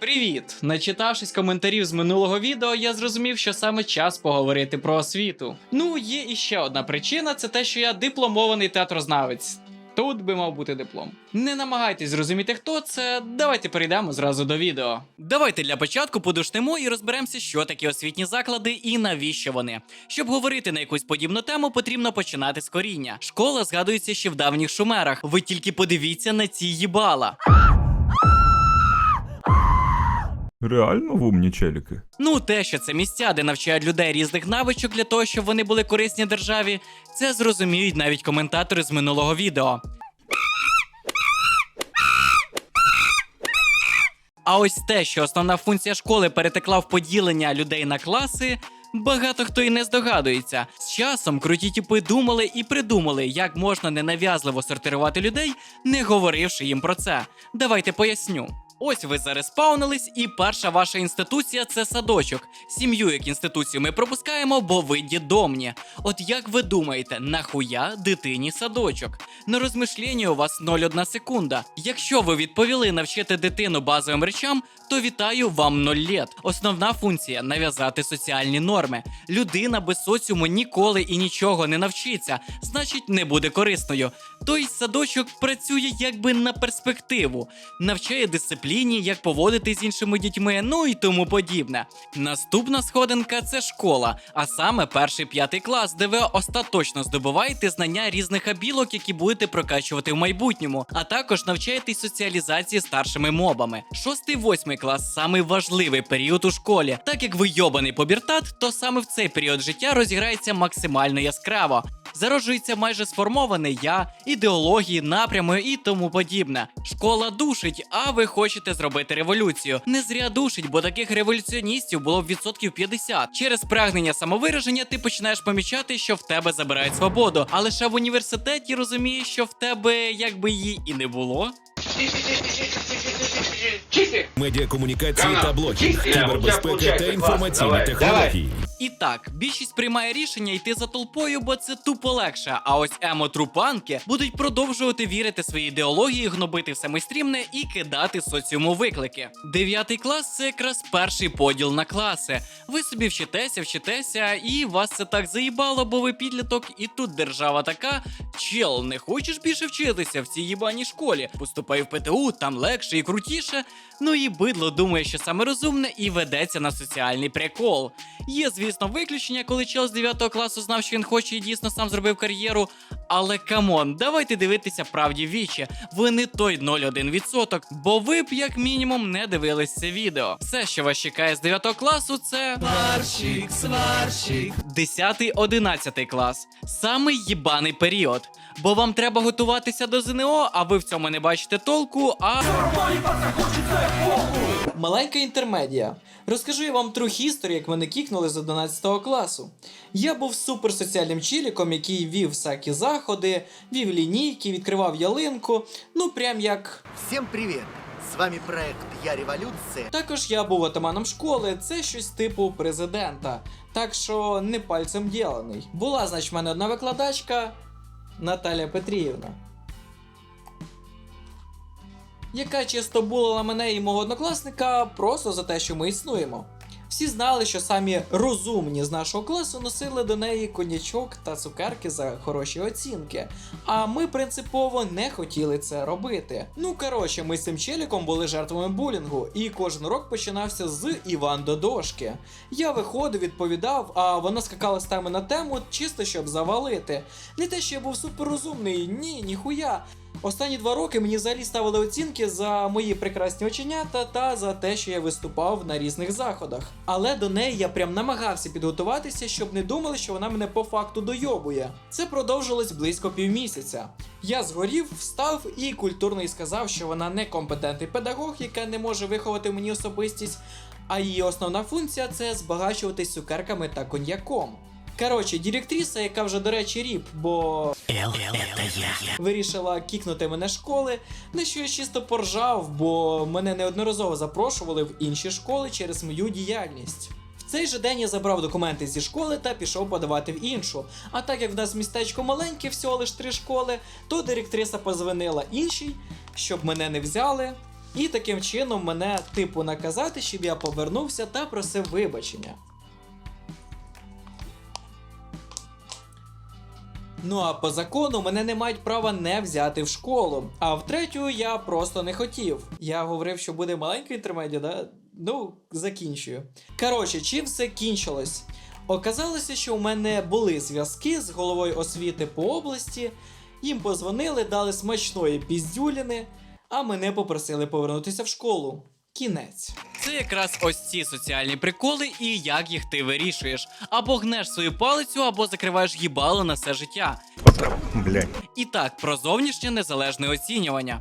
Привіт! Начитавшись коментарів з минулого відео, я зрозумів, що саме час поговорити про освіту. Ну, є іще одна причина: це те, що я дипломований театрознавець. Тут би мав бути диплом. Не намагайтесь зрозуміти, хто це. Давайте перейдемо зразу до відео. Давайте для початку подушнемо і розберемося, що такі освітні заклади і навіщо вони. Щоб говорити на якусь подібну тему, потрібно починати з коріння. Школа згадується ще в давніх шумерах. Ви тільки подивіться на ці їбала. Реально в умні челіки. Ну, те, що це місця, де навчають людей різних навичок для того, щоб вони були корисні державі, це зрозуміють навіть коментатори з минулого відео. А ось те, що основна функція школи перетекла в поділення людей на класи. Багато хто і не здогадується. З часом круті тіпи думали і придумали, як можна ненав'язливо сортирувати людей, не говоривши їм про це. Давайте поясню. Ось ви зареспаунились, і перша ваша інституція це садочок. Сім'ю як інституцію ми пропускаємо, бо ви дідомні. От як ви думаєте, нахуя дитині садочок? На розмишлення у вас 0,1 секунда. Якщо ви відповіли навчити дитину базовим речам, то вітаю вам 0 лет. Основна функція нав'язати соціальні норми. Людина без соціуму ніколи і нічого не навчиться, значить не буде корисною. Той садочок працює якби на перспективу, навчає дисципліні, як поводити з іншими дітьми, ну і тому подібне. Наступна сходинка це школа, а саме перший п'ятий клас, де ви остаточно здобуваєте знання різних абілок, які будете прокачувати в майбутньому, а також навчаєтесь соціалізації старшими мобами. Шостий восьмий клас самий важливий період у школі. Так як ви йобаний побіртат, то саме в цей період життя розіграється максимально яскраво. Зароджується майже сформоване я, ідеології, напрями і тому подібне. Школа душить, а ви хочете зробити революцію. Не зря душить, бо таких революціоністів було б відсотків 50. Через прагнення самовираження ти починаєш помічати, що в тебе забирають свободу. А лише в університеті розумієш, що в тебе якби її і не було. медіакомунікації та блогінг, чисті, кібербезпека та інформаційні технології. І так, більшість приймає рішення йти за толпою, бо це тупо легше. А ось емо-трупанки будуть продовжувати вірити своїй ідеології, гнобити все майстрімне і кидати соціуму виклики. Дев'ятий клас це якраз перший поділ на класи. Ви собі вчитеся, вчитеся, і вас це так заїбало, бо ви підліток, і тут держава така. Чел, не хочеш більше вчитися в цій їбаній школі? Поступай в ПТУ, там легше і крутіше. Ну і бидло думає, що саме розумне і ведеться на соціальний прикол. Є, звісно, виключення, коли чел з 9 класу знав, що він хоче і дійсно сам зробив кар'єру. Але камон, давайте дивитися правді вічі. Ви не той 0,1%, бо ви б як мінімум не дивились це відео. Все, що вас чекає з 9 класу, це сварщик, сварщик. 10-11 клас. Самий їбаний період. Бо вам треба готуватися до ЗНО, а ви в цьому не бачите толку, а. Маленька інтермедія. Розкажу я вам тру історію, як мене кікнули з 11 класу. Я був суперсоціальним чіліком, який вів всякі заходи, вів лінійки, відкривав ялинку. Ну прям як. Всем привет! С вами проект Я Революция. Також я був атаманом школи, це щось типу президента. Так що не пальцем ділений. Була, значить, в мене одна викладачка Наталя Петрівна. Яка чисто була мене і мого однокласника просто за те, що ми існуємо. Всі знали, що самі розумні з нашого класу носили до неї конячок та цукерки за хороші оцінки. А ми принципово не хотіли це робити. Ну коротше, ми з цим челіком були жертвами булінгу, і кожен урок починався з Іван до дошки. Я виходив, відповідав, а вона скакала з теми на тему, чисто щоб завалити. Не те, що я був суперрозумний, ні, ніхуя. Останні два роки мені взагалі ставили оцінки за мої прекрасні оченята та за те, що я виступав на різних заходах. Але до неї я прям намагався підготуватися, щоб не думали, що вона мене по факту дойобує. Це продовжилось близько півмісяця. Я згорів, встав і культурно їй сказав, що вона некомпетентний педагог, яка не може виховати мені особистість, а її основна функція це збагачуватись цукерками та коньяком. Коротше, директриса, яка вже, до речі, ріп, бо вирішила кікнути мене школи, на що я чисто поржав, бо мене неодноразово запрошували в інші школи через мою діяльність. В цей же день я забрав документи зі школи та пішов подавати в іншу. А так як в нас містечко маленьке, всього лиш три школи, то директриса позвонила іншій, щоб мене не взяли. І таким чином мене типу наказати, щоб я повернувся та просив вибачення. Ну а по закону мене не мають права не взяти в школу. А в третю я просто не хотів. Я говорив, що буде маленька інтермедія, да? Ну, закінчую. Коротше, чим все кінчилось? Оказалося, що у мене були зв'язки з головою освіти по області. Їм позвонили, дали смачної піздюліни, а мене попросили повернутися в школу. Кінець. Це якраз ось ці соціальні приколи і як їх ти вирішуєш. Або гнеш свою палицю, або закриваєш їбало на все життя. І так, про зовнішнє незалежне оцінювання.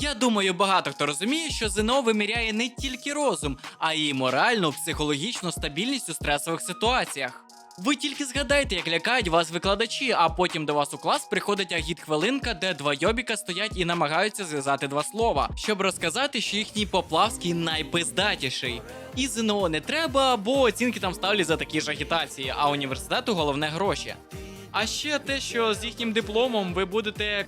Я думаю, багато хто розуміє, що ЗНО виміряє не тільки розум, а й моральну, психологічну стабільність у стресових ситуаціях. Ви тільки згадайте, як лякають вас викладачі, а потім до вас у клас приходить агіт-хвилинка, де два йобіка стоять і намагаються зв'язати два слова, щоб розказати, що їхній поплавський найпиздатіший. І ЗНО не треба, бо оцінки там ставлять за такі ж агітації, а університету головне гроші. А ще те, що з їхнім дипломом ви будете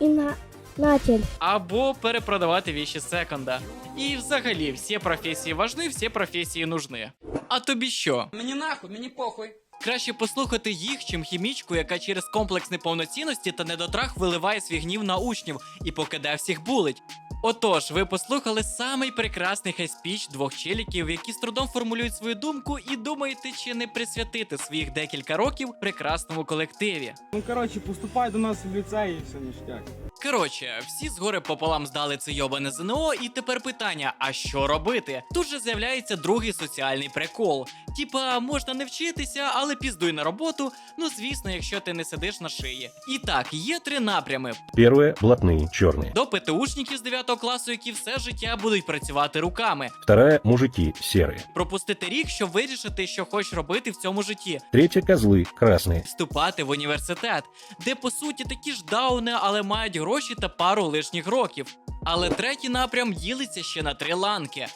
Іна... Інатель. або перепродавати віші секонда. І взагалі, всі професії важні, всі професії нужні. А тобі що? Мені нахуй, мені похуй. Краще послухати їх, чим хімічку, яка через комплекс неповноцінності та недотрах виливає свій гнів на учнів і покидає всіх булить. Отож, ви послухали самий прекрасний хай-спіч двох челіків, які з трудом формулюють свою думку, і думаєте, чи не присвятити своїх декілька років прекрасному колективі. Ну коротше, поступай до нас в ліцей і все ніштяк. Коротше, всі згори пополам здали це йобане ЗНО, і тепер питання: а що робити? Тут же з'являється другий соціальний прикол. Типа, можна не вчитися, але піздуй на роботу. Ну звісно, якщо ти не сидиш на шиї. І так, є три напрями: Первые – блатные, черные. до ПТУшників з 9 класу, які все життя будуть працювати руками. Вторая – мужики, серые. Пропустити рік, щоб вирішити, що хочеш робити в цьому житті. Третья – козлы, красные. вступати в університет, де по суті такі ж дауни, але мають гроші та пару лишніх років. Але третій напрям ділиться ще на три ланки.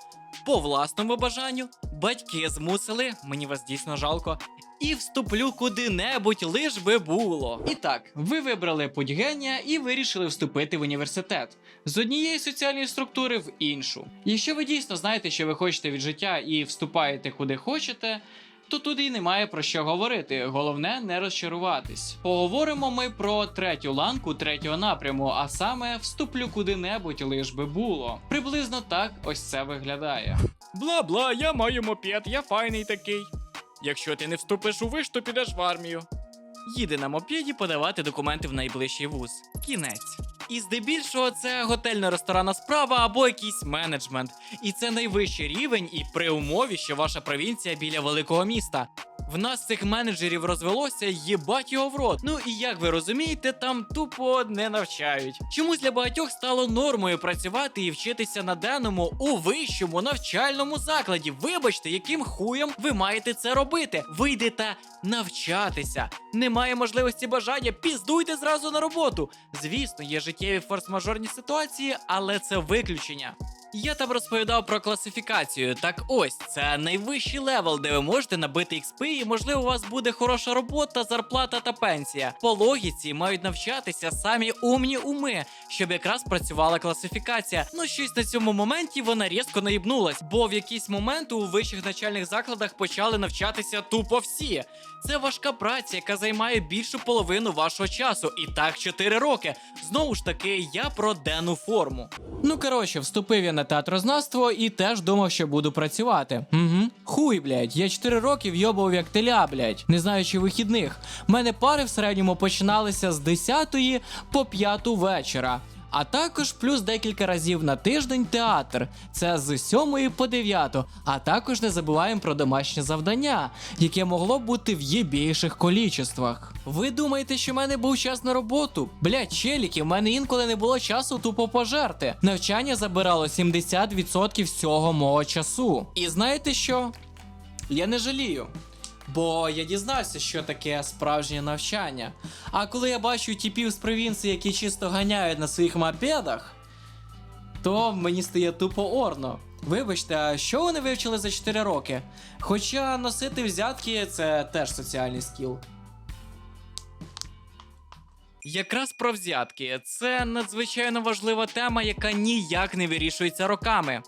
По власному бажанню, батьки змусили, мені вас дійсно жалко. і вступлю куди-небудь, лиш би було. І так, ви вибрали путь генія і вирішили вступити в університет з однієї соціальної структури в іншу. Якщо ви дійсно знаєте, що ви хочете від життя і вступаєте куди хочете, то тут і немає про що говорити. Головне не розчаруватись. Поговоримо ми про третю ланку третього напряму, а саме вступлю куди-небудь, лиш би було. Приблизно так ось це виглядає. Бла бла, я маю мопед, я файний такий. Якщо ти не вступиш у виш, то підеш в армію. Їде на мопеді подавати документи в найближчий вуз. Кінець. І здебільшого це готельна ресторанна справа або якийсь менеджмент. І це найвищий рівень, і при умові, що ваша провінція біля великого міста. В нас цих менеджерів розвелося їбать його в рот. Ну і як ви розумієте, там тупо не навчають. Чомусь для багатьох стало нормою працювати і вчитися на денному у вищому навчальному закладі. Вибачте, яким хуєм ви маєте це робити? Ви йдете навчатися. Немає можливості бажання, піздуйте зразу на роботу. Звісно, є життєві форс-мажорні ситуації, але це виключення. Я там розповідав про класифікацію. Так ось це найвищий левел, де ви можете набити XP, і можливо у вас буде хороша робота, зарплата та пенсія. По логіці мають навчатися самі умні уми, щоб якраз працювала класифікація. Ну щось на цьому моменті вона різко наїбнулась, бо в якийсь момент у вищих начальних закладах почали навчатися тупо всі. Це важка праця, яка займає більшу половину вашого часу, і так 4 роки. Знову ж таки, я про денну форму. Ну коротше, вступив я на театрознавство і теж думав, що буду працювати. Угу. Хуй, блядь, я 4 роки вйобав як теля, блядь, не знаючи вихідних. У мене пари в середньому починалися з 10 по 5 вечора. А також плюс декілька разів на тиждень театр. Це з 7 по 9. А також не забуваємо про домашнє завдання, яке могло бути в єбійших колічествах. Ви думаєте, що в мене був час на роботу? Блять, челіки, в мене інколи не було часу тупо пожерти. Навчання забирало 70% всього мого часу. І знаєте що? Я не жалію. Бо я дізнався, що таке справжнє навчання. А коли я бачу типів з провінції, які чисто ганяють на своїх мопедах, то мені стає тупо орно. Вибачте, а що вони вивчили за 4 роки? Хоча носити взятки це теж соціальний скіл. Якраз про взятки це надзвичайно важлива тема, яка ніяк не вирішується роками.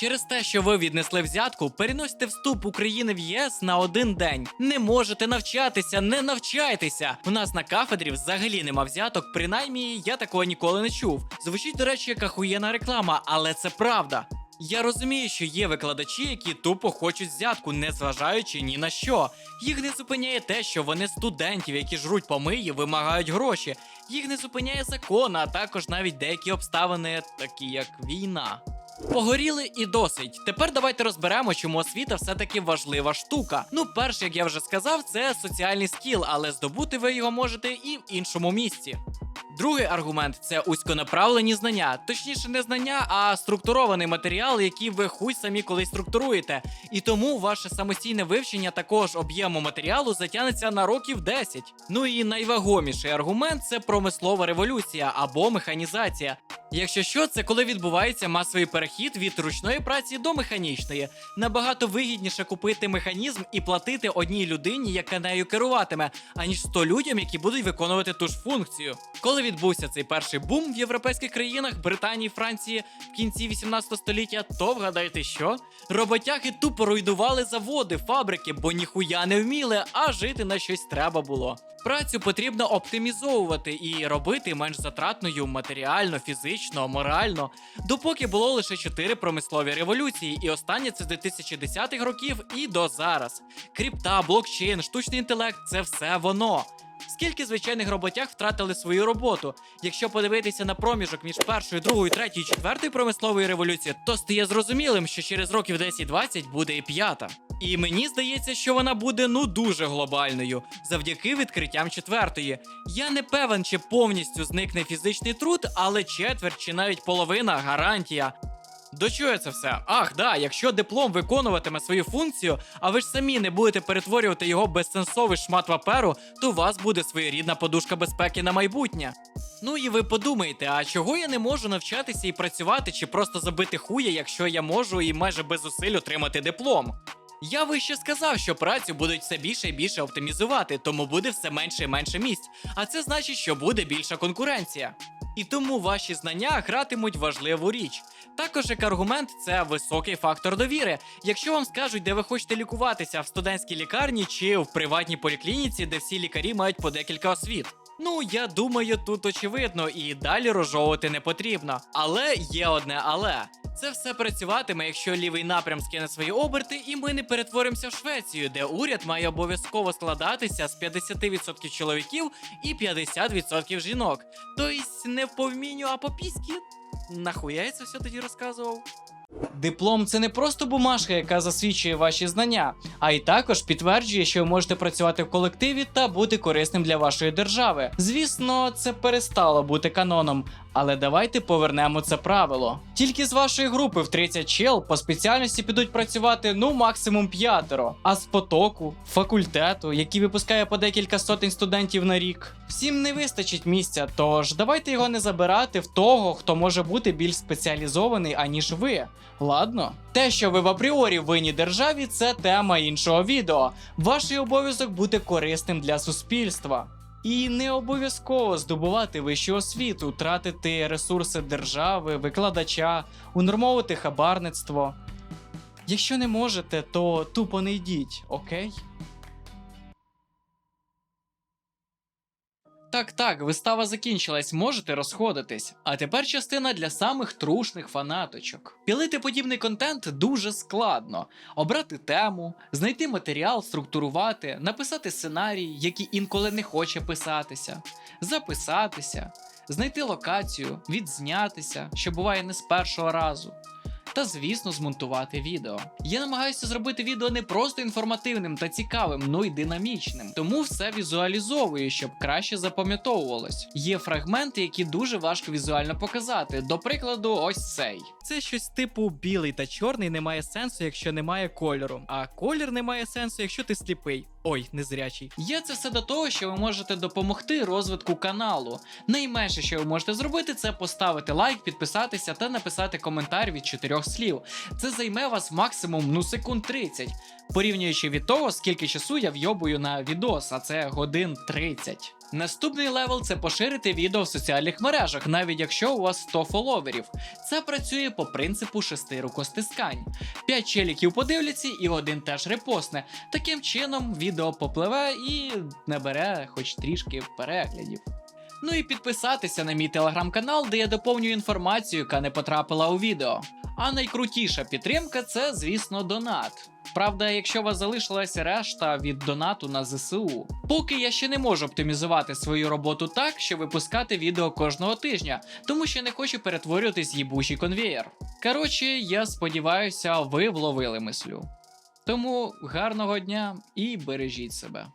Через те, що ви віднесли взятку, переносите вступ України в ЄС на один день. Не можете навчатися, не навчайтеся. У нас на кафедрі взагалі нема взяток, принаймні я такого ніколи не чув. Звучить, до речі, як ахуєна реклама, але це правда. Я розумію, що є викладачі, які тупо хочуть взятку, незважаючи ні на що. Їх не зупиняє те, що вони студентів, які жруть помиї, вимагають гроші. Їх не зупиняє закон, а також навіть деякі обставини, такі як війна. Погоріли і досить. Тепер давайте розберемо, чому освіта все-таки важлива штука. Ну, перш, як я вже сказав, це соціальний скіл, але здобути ви його можете і в іншому місці. Другий аргумент це узьконаправлені знання, точніше, не знання, а структурований матеріал, який ви хуй самі колись структуруєте. І тому ваше самостійне вивчення такого ж об'єму матеріалу затягнеться на років 10. Ну і найвагоміший аргумент це промислова революція або механізація. Якщо що, це коли відбувається масовий перехід від ручної праці до механічної. Набагато вигідніше купити механізм і платити одній людині, яка нею керуватиме, аніж 100 людям, які будуть виконувати ту ж функцію. Коли відбувся цей перший бум в європейських країнах, Британії, Франції в кінці 18 століття, то вгадайте що? Роботяги тупо руйнували заводи, фабрики, бо ніхуя не вміли, а жити на щось треба було. Працю потрібно оптимізовувати і робити менш затратною матеріально, фізично, морально. Допоки було лише чотири промислові революції, і останнє це з 2010-х років і до зараз. Крипта, блокчейн, штучний інтелект це все воно. Скільки звичайних роботяг втратили свою роботу? Якщо подивитися на проміжок між першою, другою, третьою, четвертою промисловою революцією, то стає зрозумілим, що через років 10-20 буде і п'ята. І мені здається, що вона буде ну дуже глобальною завдяки відкриттям четвертої. Я не певен, чи повністю зникне фізичний труд, але четверть чи навіть половина гарантія. До чого це все? Ах, да, якщо диплом виконуватиме свою функцію, а ви ж самі не будете перетворювати його безсенсовий шмат паперу, то у вас буде своєрідна подушка безпеки на майбутнє. Ну і ви подумаєте, а чого я не можу навчатися і працювати, чи просто забити хуя, якщо я можу і майже без зусиль отримати диплом? Я вище сказав, що працю будуть все більше і більше оптимізувати, тому буде все менше і менше місць. А це значить, що буде більша конкуренція. І тому ваші знання гратимуть важливу річ. Також як аргумент це високий фактор довіри. Якщо вам скажуть, де ви хочете лікуватися в студентській лікарні чи в приватній поліклініці, де всі лікарі мають по декілька освіт. Ну, я думаю, тут очевидно і далі розжовувати не потрібно. Але є одне але. Це все працюватиме, якщо лівий напрям скине свої оберти, і ми не перетворимося в Швецію, де уряд має обов'язково складатися з 50% чоловіків і 50% жінок. Тобто не по вмінню, а по піськи. Нахуя я це все тоді розказував? Диплом це не просто бумажка, яка засвідчує ваші знання, а й також підтверджує, що ви можете працювати в колективі та бути корисним для вашої держави. Звісно, це перестало бути каноном, але давайте повернемо це правило. Тільки з вашої групи в 30 чел по спеціальності підуть працювати ну максимум п'ятеро, а з потоку, факультету, який випускає по декілька сотень студентів на рік. Всім не вистачить місця, тож давайте його не забирати в того, хто може бути більш спеціалізований, аніж ви. Ладно, те, що ви в апріорі винні державі, це тема іншого відео. Ваш обов'язок бути корисним для суспільства. І не обов'язково здобувати вищу освіту, тратити ресурси держави, викладача, унормовувати хабарництво. Якщо не можете, то тупо не йдіть, окей? Так, так, вистава закінчилась, можете розходитись. А тепер частина для самих трушних фанаточок. Пілити подібний контент дуже складно. Обрати тему, знайти матеріал, структурувати, написати сценарій, який інколи не хоче писатися, записатися, знайти локацію, відзнятися, що буває не з першого разу. Та, звісно, змонтувати відео. Я намагаюся зробити відео не просто інформативним та цікавим, ну й динамічним. Тому все візуалізовую, щоб краще запам'ятовувалось. Є фрагменти, які дуже важко візуально показати. До прикладу, ось цей. Це щось типу білий та чорний не має сенсу, якщо немає кольору. А колір не має сенсу, якщо ти сліпий. Ой, незрячий. Є це все до того, що ви можете допомогти розвитку каналу. Найменше, що ви можете зробити, це поставити лайк, підписатися та написати коментар від чотирьох слів. Це займе вас максимум ну секунд 30, порівнюючи від того, скільки часу я вйобую на відос, а це годин 30. Наступний левел це поширити відео в соціальних мережах, навіть якщо у вас 100 фоловерів. Це працює по принципу шести рукостискань. 5 челіків подивляться і один теж репостне. Таким чином відео попливе і набере хоч трішки переглядів. Ну і підписатися на мій телеграм-канал, де я доповнюю інформацію, яка не потрапила у відео. А найкрутіша підтримка це, звісно, донат. Правда, якщо у вас залишилася решта від донату на ЗСУ. Поки я ще не можу оптимізувати свою роботу так, щоб випускати відео кожного тижня, тому що не хочу перетворюватись їбучий конвеєр. Коротше, я сподіваюся, ви вловили мислю. Тому гарного дня і бережіть себе.